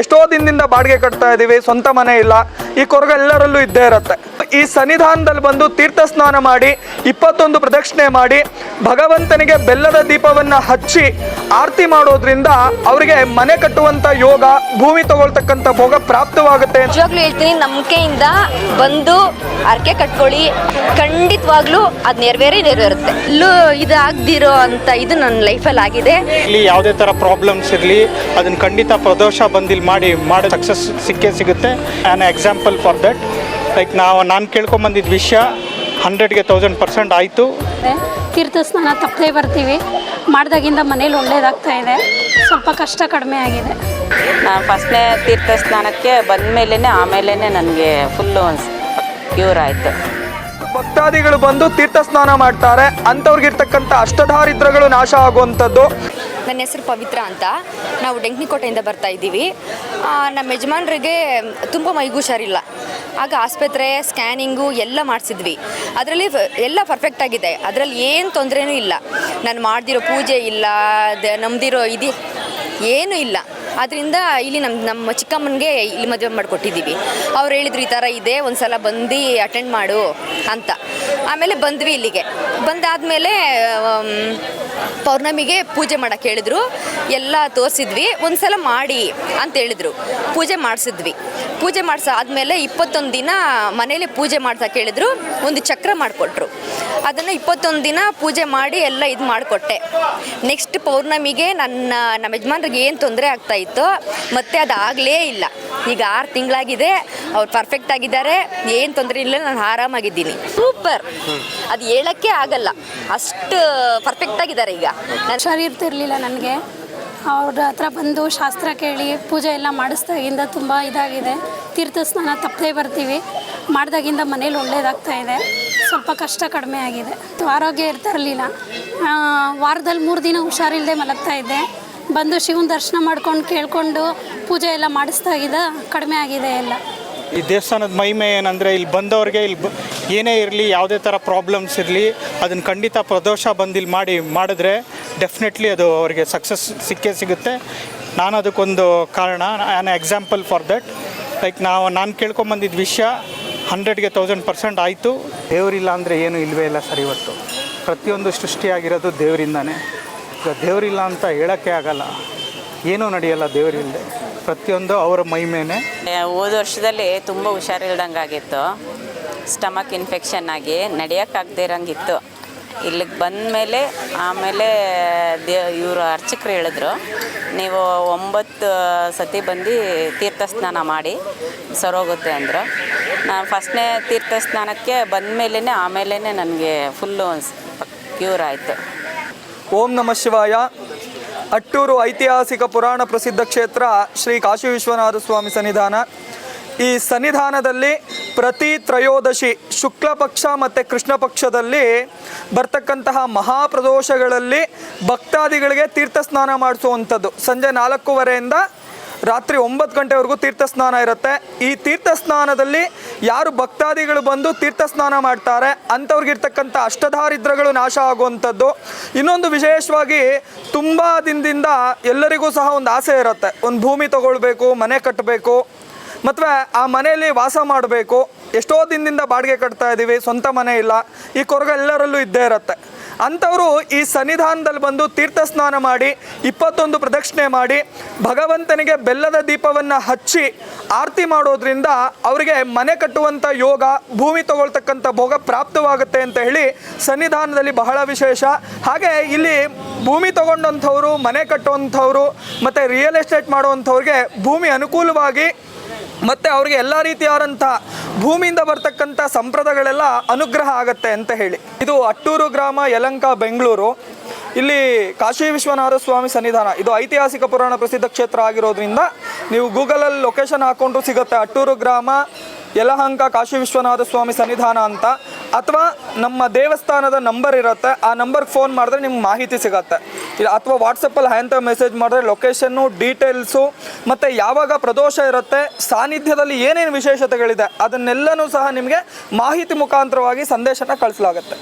ಎಷ್ಟೋ ದಿನದಿಂದ ಬಾಡಿಗೆ ಕಟ್ತಾ ಇದ್ದೀವಿ ಸ್ವಂತ ಮನೆ ಇಲ್ಲ. ಈ ಕೊರಗ ಎಲ್ಲರಲ್ಲೂ ಇದ್ದೇ ಇರುತ್ತೆ. ಈ ಸನ್ನಿಧಾನದಲ್ಲಿ ಬಂದು ತೀರ್ಥ ಸ್ನಾನ ಮಾಡಿ ಇಪ್ಪತ್ತೊಂದು ಪ್ರದಕ್ಷಿಣೆ ಮಾಡಿ ಭಗವಂತನಿಗೆ ಬೆಲ್ಲದ ದೀಪವನ್ನ ಹಚ್ಚಿ ಆರತಿ ಮಾಡೋದ್ರಿಂದ ಅವರಿಗೆ ಮನೆ ಕಟ್ಟುವಂತ ಯೋಗ ಭೂಮಿ ತಗೊಳ್ತಕ್ಕಂಥ ಭೋಗ ಪ್ರಾಪ್ತವಾಗುತ್ತೆ. ನಿಜವಾಗ್ಲೂ ಹೇಳ್ತೀನಿ ನಂಬಿಕೆಯಿಂದ ಬಂದು ಅರ್ಕೆ ಕಟ್ಕೊಳ್ಳಿ. ಖಂಡಿತವಾಗ್ಲೂ ಅದು ನೆರವೇರಿ ನೆರವೇರುತ್ತೆ. ಇಲ್ಲೂ ಇದಾಗ್ದಿರೋ ಅಂತ ಇದು ನನ್ನ ಲೈಫಲ್ಲಿ ಆಗಿದೆ. ಇಲ್ಲಿ ಯಾವುದೇ ಥರ ಪ್ರಾಬ್ಲಮ್ಸ್ ಇರಲಿ ಅದನ್ನು ಖಂಡಿತ ಪ್ರದೋಷ ಬಂದಿಲ್ಲಿ ಮಾಡಿ ಮಾಡೋ ಸಕ್ಸಸ್ ಸಿಕ್ಕೇ ಸಿಗುತ್ತೆ. An example for that like ನಾವು ನಾನು ಕೇಳ್ಕೊಂಬಂದಿದ್ದ ವಿಷಯ ಹಂಡ್ರೆಡ್ಗೆ ತೌಸಂಡ್ ಪರ್ಸೆಂಟ್ ಆಯಿತು. ತೀರ್ಥ ಸ್ನಾನ ತಪ್ಪದೇ ಬರ್ತೀವಿ. ಮಾಡಿದಾಗಿಂದ ಮನೇಲಿ ಒಳ್ಳೇದಾಗ್ತಾ ಇದೆ. ಸ್ವಲ್ಪ ಕಷ್ಟ ಕಡಿಮೆ ಆಗಿದೆ. ನಾನು ಫಸ್ಟ್ನೇ ತೀರ್ಥ ಸ್ನಾನಕ್ಕೆ ಬಂದ ಮೇಲೇ ಆಮೇಲೆ ನನಗೆ ಫುಲ್ಲು ಕ್ಯೂರ್ ಆಯಿತು. ಭಕ್ತಾದಿಗಳು ಬಂದು ತೀರ್ಥ ಸ್ನಾನ ಮಾಡ್ತಾರೆ. ಅಂಥವ್ರಿಗಿರ್ತಕ್ಕಂಥ ಅಷ್ಟದಾರಿದ್ರಗಳು ನಾಶ ಆಗುವಂಥದ್ದು. ನನ್ನ ಹೆಸರು ಪವಿತ್ರ ಅಂತ. ನಾವು ಡೆಂಕ್ನಿಕೋಟೆಯಿಂದ ಬರ್ತಾ ಇದ್ದೀವಿ. ನಮ್ಮ ಯಜಮಾನ್ರಿಗೆ ತುಂಬ ಮೈಗೂ ಹುಷಾರಿಲ್ಲ ಆಗ ಆಸ್ಪತ್ರೆ, ಸ್ಕ್ಯಾನಿಂಗು ಎಲ್ಲ ಮಾಡಿಸಿದ್ವಿ. ಅದರಲ್ಲಿ ಎಲ್ಲ ಪರ್ಫೆಕ್ಟ್ ಆಗಿದೆ. ಅದರಲ್ಲಿ ಏನು ತೊಂದರೆನೂ ಇಲ್ಲ. ನಾನು ಮಾಡ್ದಿರೋ ಪೂಜೆ ಇಲ್ಲ ನಮ್ದಿರೋ ಇದು ಏನೂ ಇಲ್ಲ. ಅದರಿಂದ ಇಲ್ಲಿ ನಮ್ಮ ನಮ್ಮ ಚಿಕ್ಕಮ್ಮನಿಗೆ ಇಲ್ಲಿ ಮದುವೆ ಮಾಡಿಕೊಟ್ಟಿದ್ದೀವಿ. ಅವ್ರು ಹೇಳಿದ್ರು ಈ ಥರ ಇದೆ ಒಂದು ಸಲ ಬಂದು ಅಟೆಂಡ್ ಮಾಡು ಅಂತ. ಆಮೇಲೆ ಬಂದ್ವಿ ಇಲ್ಲಿಗೆ. ಬಂದಾದಮೇಲೆ ಪೌರ್ಣಮಿಗೆ ಪೂಜೆ ಮಾಡೋಕ್ಕೆ ಹೇಳಿದ್ರು. ಎಲ್ಲ ತೋರಿಸಿದ್ವಿ. ಒಂದು ಸಲ ಮಾಡಿ ಅಂತ ಹೇಳಿದ್ರು. ಪೂಜೆ ಮಾಡಿಸಿದ್ವಿ. ಪೂಜೆ ಮಾಡಿಸ, ಆದಮೇಲೆ ಇಪ್ಪತ್ತೊಂದು ದಿನ ಮನೇಲಿ ಪೂಜೆ ಮಾಡ್ತಾ ಕೇಳಿದ್ರು. ಒಂದು ಚಕ್ರ ಮಾಡಿಕೊಟ್ರು. ಅದನ್ನು ಇಪ್ಪತ್ತೊಂದು ದಿನ ಪೂಜೆ ಮಾಡಿ ಎಲ್ಲ ಇದು ಮಾಡಿಕೊಟ್ಟೆ. ನೆಕ್ಸ್ಟ್ ಪೌರ್ಣಮಿಗೆ ನನ್ನ, ನಮ್ಮ ಯಜಮಾನ್ರಿಗೆ ಏನು ತೊಂದರೆ ಆಗ್ತಾ ಇತ್ತು, ಮತ್ತೆ ಅದಾಗಲೇ ಇಲ್ಲ. ಈಗ ಆರು ತಿಂಗಳಾಗಿದೆ, ಅವ್ರು ಪರ್ಫೆಕ್ಟ್ ಆಗಿದ್ದಾರೆ, ಏನು ತೊಂದರೆ ಇಲ್ಲ, ನಾನು ಆರಾಮಾಗಿದ್ದೀನಿ. ಸೂಪರ್ ಅದು ಹೇಳೋಕ್ಕೆ ಆಗಲ್ಲ. ಅಷ್ಟು ಪರ್ಫೆಕ್ಟ್ ಆಗಿದ್ದಾರೆ ಈಗ. ನಾನು ಹುಷಾರಿರ್ತಿರ್ಲಿಲ್ಲ ನನಗೆ. ಅವ್ರ ಹತ್ರ ಬಂದು ಶಾಸ್ತ್ರ ಕೇಳಿ, ಪೂಜೆ ಎಲ್ಲ ಮಾಡಿಸ್ದಾಗಿಂದ ತುಂಬ ಇದಾಗಿದೆ. ತೀರ್ಥ ಸ್ನಾನ ತಪ್ಪದೇ ಬರ್ತೀವಿ. ಮಾಡಿದಾಗಿಂದ ಮನೇಲಿ ಒಳ್ಳೇದಾಗ್ತಾ ಇದೆ. ಸ್ವಲ್ಪ ಕಷ್ಟ ಕಡಿಮೆ ಆಗಿದೆ. ಆರೋಗ್ಯ ಇರ್ತಿರಲಿಲ್ಲ ವಾರದಲ್ಲಿ ಮೂರು ದಿನ ಹುಷಾರಿಲ್ಲದೆ ಮಲಗ್ತಾ ಇದ್ದೆ. ಬಂದು ಶಿವನ ದರ್ಶನ ಮಾಡ್ಕೊಂಡು ಕೇಳ್ಕೊಂಡು ಪೂಜೆ ಎಲ್ಲ ಮಾಡಿಸ್ದಾಗಿದ್ದ ಕಡಿಮೆ ಆಗಿದೆ ಎಲ್ಲ. ಈ ದೇವಸ್ಥಾನದ ಮಹಿಮೆ ಏನಂದರೆ ಇಲ್ಲಿ ಬಂದವ್ರಿಗೆ ಇಲ್ಲಿ ಬ- ಏನೇ ಇರಲಿ ಯಾವುದೇ ಥರ ಪ್ರಾಬ್ಲಮ್ಸ್ ಇರಲಿ ಅದನ್ನು ಖಂಡಿತ ಪ್ರದೋಷ ಬಂದಿಲ್ಲಿ ಮಾಡಿ ಮಾಡಿದ್ರೆ ಡೆಫಿನೆಟ್ಲಿ ಅದು ಅವರಿಗೆ ಸಕ್ಸಸ್ ಸಿಕ್ಕೇ ಸಿಗುತ್ತೆ. ನಾನು ಅದಕ್ಕೊಂದು ಕಾರಣ an example for that like ನಾವು ನಾನು ಕೇಳ್ಕೊಂಬಂದಿದ್ದ ವಿಷಯ ಹಂಡ್ರೆಡ್ಗೆ ತೌಸಂಡ್ ಪರ್ಸೆಂಟ್ ಆಯಿತು. ದೇವರಿಲ್ಲ ಅಂದರೆ ಏನು ಇಲ್ಲವೇ ಇಲ್ಲ ಸರ್ ಇವತ್ತು. ಪ್ರತಿಯೊಂದು ಸೃಷ್ಟಿಯಾಗಿರೋದು ದೇವರಿಂದಾನೇ. ಈಗ ದೇವರಿಲ್ಲ ಅಂತ ಹೇಳೋಕ್ಕೆ ಆಗಲ್ಲ. ಏನೂ ನಡೆಯಲ್ಲ ದೇವರಿಲ್ಲದೆ. ಪ್ರತಿಯೊಂದು ಅವರ ಮಹಿಮೆನೇ ಹೋದ ವರ್ಷದಲ್ಲಿ ತುಂಬ ಹುಷಾರಿಲ್ದಂಗೆ ಆಗಿತ್ತು ಸ್ಟಮಕ್ ಇನ್ಫೆಕ್ಷನ್ ಆಗಿ ನಡೆಯೋಕ್ಕಾಗದೇ ಇರೋಂಗಿತ್ತು. ಇಲ್ಲಿಗೆ ಬಂದ ಮೇಲೆ ಆಮೇಲೆ ದೇ, ಇವರು ಅರ್ಚಕರು ಹೇಳಿದ್ರು, ನೀವು ಒಂಬತ್ತು ಸತಿ ಬಂದು ತೀರ್ಥ ಸ್ನಾನ ಮಾಡಿ, ಸರೋಗುತ್ತೆ ಅಂದರು. ನಾನು ಫಸ್ಟ್ನೇ ತೀರ್ಥ ಸ್ನಾನಕ್ಕೆ ಬಂದ ಮೇಲೇ ಆಮೇಲೆ ನನಗೆ ಫುಲ್ಲು ಕ್ಯೂರ್ ಆಯಿತು. ಓಂ ನಮಃ ಶಿವಾಯ. ಅಟ್ಟೂರು ಐತಿಹಾಸಿಕ ಪುರಾಣ ಪ್ರಸಿದ್ಧ ಕ್ಷೇತ್ರ ಶ್ರೀ ಕಾಶಿ ವಿಶ್ವನಾಥ ಸ್ವಾಮಿ ಸನ್ನಿಧಾನ. ಈ ಸನ್ನಿಧಾನದಲ್ಲಿ ಪ್ರತಿ ತ್ರಯೋದಶಿ ಶುಕ್ಲ ಪಕ್ಷ ಮತ್ತು ಕೃಷ್ಣ ಪಕ್ಷದಲ್ಲಿ ಬರ್ತಕ್ಕಂತಹ ಮಹಾಪ್ರದೋಷಗಳಲ್ಲಿ ಭಕ್ತಾದಿಗಳಿಗೆ ತೀರ್ಥ ಸ್ನಾನ ಮಾಡಿಸುವಂಥದ್ದು. ಸಂಜೆ ನಾಲ್ಕೂವರೆಯಿಂದ ರಾತ್ರಿ ಒಂಬತ್ತು ಗಂಟೆವರೆಗೂ ತೀರ್ಥ ಸ್ನಾನ ಇರುತ್ತೆ. ಈ ತೀರ್ಥ ಸ್ನಾನದಲ್ಲಿ ಯಾರು ಭಕ್ತಾದಿಗಳು ಬಂದು ತೀರ್ಥ ಸ್ನಾನ ಮಾಡ್ತಾರೆ, ಅಂಥವ್ರಿಗಿರ್ತಕ್ಕಂಥ ಅಷ್ಟದಾರಿದ್ರಗಳು ನಾಶ ಆಗುವಂಥದ್ದು. ಇನ್ನೊಂದು ವಿಶೇಷವಾಗಿ ತುಂಬ ದಿನದಿಂದ ಎಲ್ಲರಿಗೂ ಸಹ ಒಂದು ಆಸೆ ಇರುತ್ತೆ. ಒಂದು ಭೂಮಿ ತಗೊಳ್ಬೇಕು, ಮನೆ ಕಟ್ಟಬೇಕು ಮತ್ತು ಆ ಮನೆಯಲ್ಲಿ ವಾಸ ಮಾಡಬೇಕು. ಎಷ್ಟೋ ದಿನದಿಂದ ಬಾಡಿಗೆ ಕಟ್ತಾ ಇದ್ದೀವಿ ಸ್ವಂತ ಮನೆ ಇಲ್ಲ. ಈ ಕೊರಗ ಎಲ್ಲರಲ್ಲೂ ಇದ್ದೇ ಇರುತ್ತೆ. ಅಂಥವರು ಈ ಸನ್ನಿಧಾನದಲ್ಲಿ ಬಂದು ತೀರ್ಥ ಸ್ನಾನ ಮಾಡಿ, ಇಪ್ಪತ್ತೊಂದು ಪ್ರದಕ್ಷಿಣೆ ಮಾಡಿ, ಭಗವಂತನಿಗೆ ಬೆಲ್ಲದ ದೀಪವನ್ನು ಹಚ್ಚಿ ಆರತಿ ಮಾಡೋದ್ರಿಂದ ಅವರಿಗೆ ಮನೆ ಕಟ್ಟುವಂಥ ಯೋಗ, ಭೂಮಿ ತಗೊಳ್ತಕ್ಕಂಥ ಭೋಗ ಪ್ರಾಪ್ತವಾಗುತ್ತೆ ಅಂತ ಹೇಳಿ ಸನ್ನಿಧಾನದಲ್ಲಿ ಬಹಳ ವಿಶೇಷ. ಹಾಗೆ ಇಲ್ಲಿ ಭೂಮಿ ತಗೊಂಡಂಥವ್ರು, ಮನೆ ಕಟ್ಟುವಂಥವ್ರು, ಮತ್ತು ರಿಯಲ್ ಎಸ್ಟೇಟ್ ಮಾಡುವಂಥವ್ರಿಗೆ ಭೂಮಿ ಅನುಕೂಲವಾಗಿ ಮತ್ತು ಅವ್ರಿಗೆ ಎಲ್ಲ ರೀತಿಯಾದಂಥ ಭೂಮಿಯಿಂದ ಬರ್ತಕ್ಕಂಥ ಸಂಪ್ರದಾಯಗಳೆಲ್ಲ ಅನುಗ್ರಹ ಆಗತ್ತೆ ಅಂತ ಹೇಳಿ. ಇದು ಅಟ್ಟೂರು ಗ್ರಾಮ ಯಲಂಕ, ಬೆಂಗಳೂರು. ಇಲ್ಲಿ ಕಾಶಿ ವಿಶ್ವನಾಥ ಸ್ವಾಮಿ ಸನ್ನಿಧಾನ, ಇದು ಐತಿಹಾಸಿಕ ಪುರಾಣ ಪ್ರಸಿದ್ಧ ಕ್ಷೇತ್ರ ಆಗಿರೋದ್ರಿಂದ ನೀವು ಗೂಗಲಲ್ಲಿ ಲೊಕೇಶನ್ ಹಾಕೊಂಡ್ರು ಸಿಗುತ್ತೆ. ಅಟ್ಟೂರು ಗ್ರಾಮ ಯಲಹಂಕ ಕಾಶಿ ವಿಶ್ವನಾಥ ಸ್ವಾಮಿ ಸನ್ನಿಧಾನ ಅಂತ. ಅಥವಾ ನಮ್ಮ ದೇವಸ್ಥಾನದ ನಂಬರ್ ಇರುತ್ತೆ, ಆ ನಂಬರ್ಗೆ ಫೋನ್ ಮಾಡಿದ್ರೆ ನಿಮ್ಗೆ ಮಾಹಿತಿ ಸಿಗತ್ತೆ. ಇಲ್ಲ, ಅಥವಾ ವಾಟ್ಸಪ್ಪಲ್ಲಿ ಹಯಂತ ಮೆಸೇಜ್ ಮಾಡಿದ್ರೆ ಲೊಕೇಶನ್ನು ಡೀಟೇಲ್ಸು ಮತ್ತು ಯಾವಾಗ ಪ್ರದೋಷ ಇರುತ್ತೆ, ಸಾನ್ನಿಧ್ಯದಲ್ಲಿ ಏನೇನು ವಿಶೇಷತೆಗಳಿದೆ, ಅದನ್ನೆಲ್ಲನೂ ಸಹ ನಿಮಗೆ ಮಾಹಿತಿ ಮುಖಾಂತರವಾಗಿ ಸಂದೇಶನ ಕಳಿಸಲಾಗುತ್ತೆ.